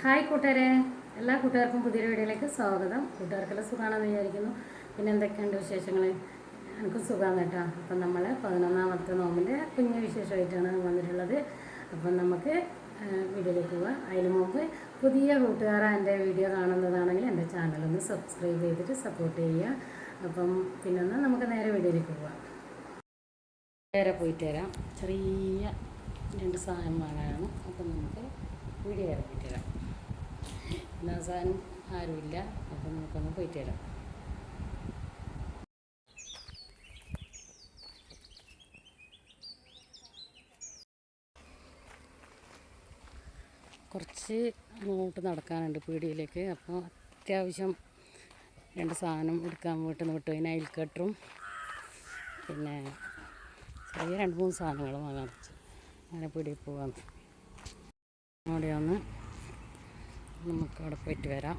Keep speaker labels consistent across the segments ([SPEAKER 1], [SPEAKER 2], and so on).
[SPEAKER 1] Hi കൂട്ടുകാരെ. എല്ലാ കൂട്ടുകാർക്കും പുതിയൊരു വീഡിയോയിലേക്ക് സ്വാഗതം. കൂട്ടുകാർക്കെല്ലാം സുഖമാണെന്ന് വിചാരിക്കുന്നു. പിന്നെ എന്തൊക്കെയുണ്ട് വിശേഷങ്ങൾ എനിക്ക് സുഖമാണ് കേട്ടോ. അപ്പം നമ്മൾ പതിനൊന്നാമത്തെ നോമ്പിന്റെ കുഞ്ഞു വിശേഷമായിട്ടാണ് വന്നിട്ടുള്ളത്. അപ്പം നമുക്ക് വീഡിയോയിലേക്ക് പോവാം. അതിന് മുമ്പ് പുതിയ കൂട്ടുകാർ എന്റെ വീഡിയോ കാണുന്നതാണെങ്കിൽ എന്റെ ചാനലൊന്ന് സബ്സ്ക്രൈബ് ചെയ്തിട്ട് സപ്പോർട്ട് ചെയ്യുക. അപ്പം പിന്നെ ഒന്ന് നമുക്ക് നേരെ വീഡിയോയിലേക്ക് പോവാം. നേരെ പോയിട്ട് വരാം. ചെറിയ രണ്ട് സാധനം വാങ്ങാനാണ്. അപ്പം നമുക്ക് വീഡിയോ ഇറക്കിയിട്ട് തരാം എന്നാ സാധനം ആരുമില്ല. അപ്പം നമുക്കൊന്ന് പോയിട്ട് വരാം കുറച്ച് അങ്ങോട്ട് നടക്കാനുണ്ട് പീടിയിലേക്ക്. അപ്പോൾ അത്യാവശ്യം രണ്ട് സാധനം എടുക്കാൻ വീട്ടിൽ നിന്ന് വിട്ടു. അതിന് അയൽ പിന്നെ ചെറിയ രണ്ട് മൂന്ന് സാധനങ്ങൾ വാങ്ങാൻ അങ്ങനെ പീടിയിൽ പോകാമെന്ന് അവിടെ ഒന്ന് നമുക്ക് അവിടെ പോയിട്ട് വരാം.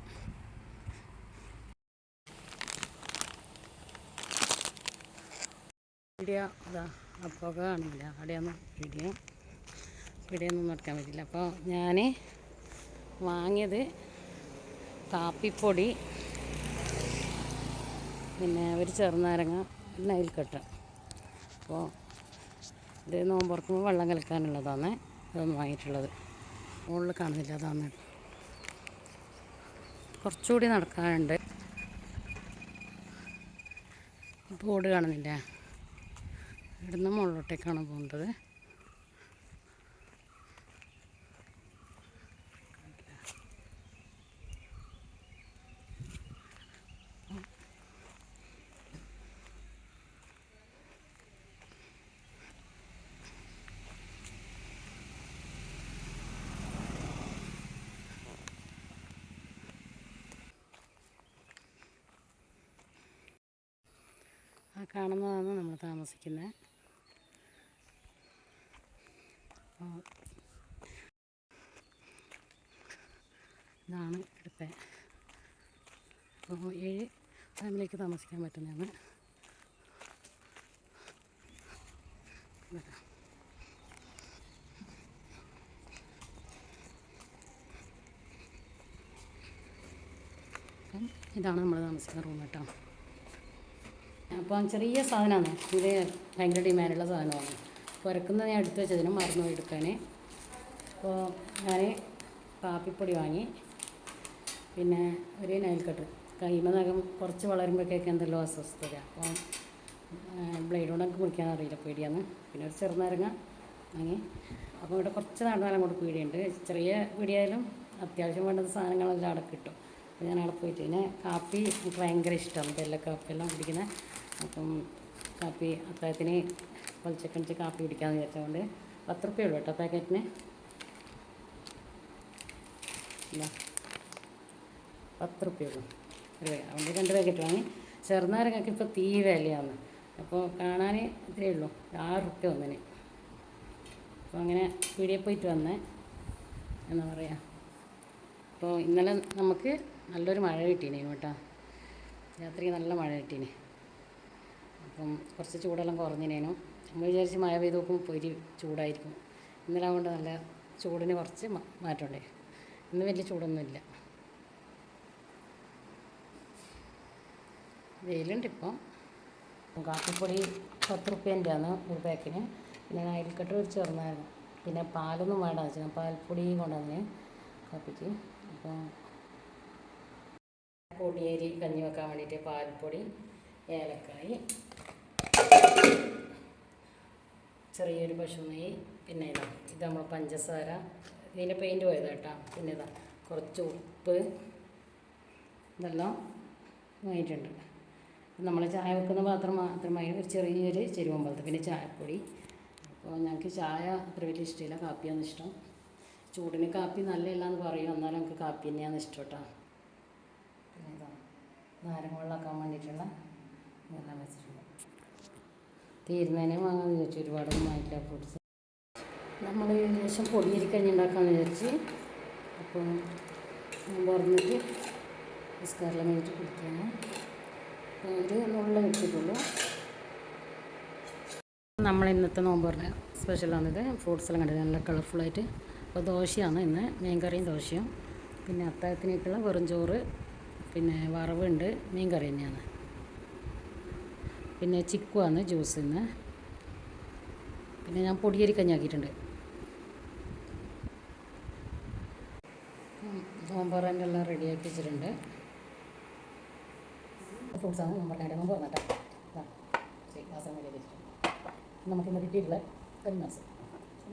[SPEAKER 1] വീഡിയോ അതാ പുക കാണില്ല. അവിടെയൊന്നും വീഡിയോ. ഒന്നും നടക്കാൻ പറ്റില്ല. അപ്പോൾ ഞാൻ വാങ്ങിയത് കാപ്പിപ്പൊടി പിന്നെ ഒരു ചെറുനാരങ്ങ പിന്നെ അയൽക്കട്ട അപ്പോൾ ഇത് നോമ്പുറക്കുമ്പോൾ വെള്ളം കലക്കാനുള്ളതാണ്. ഇതൊന്നും വാങ്ങിയിട്ടുള്ളത്. മുകളിൽ കാണുന്നില്ല അതാണ്. കുറച്ചുകൂടി നടക്കാനുണ്ട്. ബോർഡ് കാണുന്നില്ല? ഇവിടുന്ന് മുകളിലോട്ടേക്കാണ് പോകേണ്ടത് ആ കാണുന്നതാണ് നമ്മൾ താമസിക്കുന്നത് ഇതാണ് ഇവിടുത്തെ അപ്പോൾ ഏഴ് ഫാമിലിക്ക് താമസിക്കാൻ പറ്റുന്നതാണ്. ഇതാണ് നമ്മൾ താമസിക്കുന്ന റൂം കേട്ടോ. അപ്പം ചെറിയ സാധനമാണ്. ഇത് ഭയങ്കര ഡിമാൻഡുള്ള സാധനമാണ്. പുരക്കുന്നത് ഞാൻ എടുത്ത് വെച്ചതിന് മറന്നു പോയി എടുക്കാനേ. അപ്പോൾ ഞാൻ കാപ്പിപ്പൊടി വാങ്ങി. പിന്നെ ഒരു നൈൽ കട്ടർ കൈമനകം കുറച്ച് വളരുമ്പോഴേക്കൊക്കെ എന്തെല്ലോ അസ്വസ്ഥത. അപ്പം ബ്ലേഡ് കൊണ്ടൊക്കെ മുറിക്കാൻ അറിയില്ല പേടിയാണ്. പിന്നെ ഒരു ചെറുനാരങ്ങ വാങ്ങി. അപ്പോൾ ഇവിടെ കുറച്ച് നടന്നാലും അങ്ങോട്ട് പീടിയുണ്ട് ചെറിയ പീടിയായാലും അത്യാവശ്യം വേണ്ടുന്ന സാധനങ്ങളെല്ലാം അവിടെ കിട്ടും. അപ്പോൾ ഞാൻ അവിടെ പോയിട്ട് പിന്നെ കാപ്പി എനിക്ക് ഭയങ്കര ഇഷ്ടമാണ്. വെല്ല കാപ്പിയെല്ലാം കുടിക്കുന്നത് അപ്പം കാപ്പി അത്താഴത്തിന് പൊളിച്ചക്കണിച്ച് കാപ്പി കുടിക്കാമെന്ന് വിചാരിച്ചതുകൊണ്ട് പത്ത് റുപ്യ ഉള്ളൂ കേട്ടോ പാക്കറ്റിന്. പത്ത് റുപ്യ ഉള്ളൂ. ഒരു അതുകൊണ്ട് രണ്ട് പാക്കറ്റ് വാങ്ങി. ചെറുനാരങ്ങക്ക് ഇപ്പോൾ തീ വിലയാണ്. അപ്പോൾ കാണാൻ ഇത്രയേ ഉള്ളൂ. ആറ് റുപ്യ ഒന്നിന്. അപ്പോൾ അങ്ങനെ പീടിയെ പോയിട്ട് വന്നേ എന്താ പറയുക അപ്പോൾ ഇന്നലെ നമുക്ക് നല്ലൊരു മഴ കിട്ടീനേനു കേട്ടോ. രാത്രി നല്ല മഴ കിട്ടീനെ. അപ്പം കുറച്ച് ചൂടെല്ലാം കുറഞ്ഞിനേനു. നമ്മൾ വിചാരിച്ച് മഴ പെയ്ത് നോക്കുമ്പോൾ പൊരി ചൂടായിരിക്കും. ഇന്നലെ അതുകൊണ്ട് നല്ല ചൂടിന് കുറച്ച് മാറ്റമുണ്ട് ഇന്ന് വലിയ ചൂടൊന്നുമില്ല. വെയിലുണ്ട് ഇപ്പം. കാപ്പിപ്പൊടി പത്ത് റുപ്യേന്റെ ആണ് ഒരു പാക്കിന്. പിന്നെ അയൽക്കട്ട ഒരു ചെറുനായിരുന്നു പിന്നെ പാലൊന്നും വേണ്ട വെച്ചാൽ പാൽപ്പൊടി കൊണ്ടുവന്ന് കാപ്പിക്ക്. അപ്പം പൊടിയേരി കഞ്ഞി വെക്കാൻ വേണ്ടിയിട്ട് പാൽപ്പൊടി ഏലക്കായി ചെറിയൊരു പശു നെയ്യ് പിന്നെ ഇതാ ഇത് നമ്മൾ പഞ്ചസാര ഇതിന്റെ പെയിന്റ് പോയത് കേട്ടോ പിന്നെ ഇതാ കുറച്ച് ഉപ്പ് ഇതെല്ലാം വാങ്ങിയിട്ടുണ്ട്. നമ്മൾ ചായ വെക്കുന്ന പാത്രം മാത്രമായി ഒരു ചെറിയൊരു ചെരുവൻ പോലത്തെ പിന്നെ ചായപ്പൊടി. അപ്പോൾ ഞങ്ങൾക്ക് ചായ അത്ര വലിയ ഇഷ്ടമില്ല കാപ്പിയാണ് ഇഷ്ടം. ചൂടിന് കാപ്പി നല്ലതല്ല എന്ന് പറയും എന്നാലും നമുക്ക് കാപ്പി തന്നെയാണ് ഇഷ്ടം കേട്ടോ. പിന്നെ ഇതാ നാരങ്ങ വെള്ളമാക്കാൻ വേണ്ടിയിട്ടുള്ള ഇതെല്ലാം വെച്ചിട്ടുണ്ട്. തീരുന്നതിനെ വാങ്ങാമെന്ന് വിചാരിച്ചു. ഒരുപാടൊന്നും വാങ്ങില്ല ഫ്രൂട്ട്സ് നമ്മൾ ഏകദേശം പൊടിയരിക്കഞ്ഞി ഉണ്ടാക്കാമെന്ന് വിചാരിച്ച്. അപ്പോൾ ഞാൻ പറഞ്ഞിട്ട് നിസ്കാരെല്ലാം കഴിഞ്ഞിട്ട് അപ്പോൾ ഒരു നുള്ള വെച്ചിട്ടുള്ളൂ നമ്മൾ ഇന്നത്തെ നോമ്പറിന് സ്പെഷ്യലാണിത് ഫ്രൂട്ട്സ് എല്ലാം കണ്ടത് നല്ല കളർഫുള്ളായിട്ട് അപ്പോൾ ദോശയാണ് ഇന്ന്. മീൻ കറിയും ദോശയും. പിന്നെ അത്താഴത്തിനേക്കുള്ള വെറും ചോറ്. പിന്നെ വറവുണ്ട്. മീൻ കറി തന്നെയാണ്. പിന്നെ ചിക്കുവാണ് ജ്യൂസ് ഇന്ന് പിന്നെ ഞാൻ പൊടിയരി കഞ്ഞാക്കിയിട്ടുണ്ട്. നോമ്പറന്റെ എല്ലാം റെഡിയാക്കി വെച്ചിട്ടുണ്ട്. ഫ്രൂട്ട്സാണ് നോമ്പറിന്റെ നോമ്പ് വന്നിട്ടാ. നമുക്ക് ഇന്ന് കിട്ടിയിട്ടുള്ള കരിമാസ്.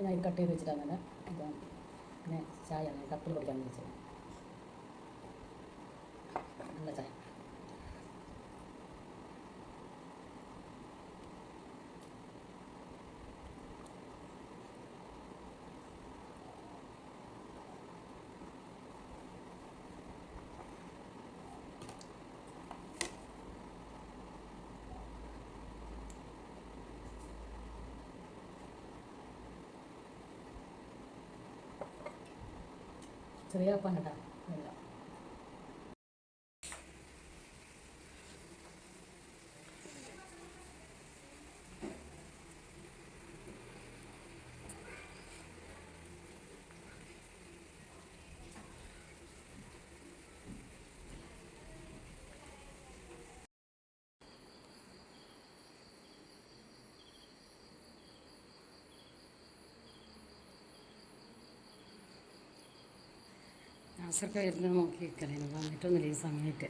[SPEAKER 1] ഞാൻ കട്ട് ചെയ്ത് വെച്ചിട്ടാണ് തന്നെ പിന്നെ ചായ കപ്പിൽ കുടിക്കാൻ വെച്ചത് നല്ല ചായ. ചെറിയ അപ്പം ഇല്ല വരുന്നത് നോക്കി നിൽക്കണേ. വന്നിട്ടൊന്നുമില്ല ഈ സമയത്ത്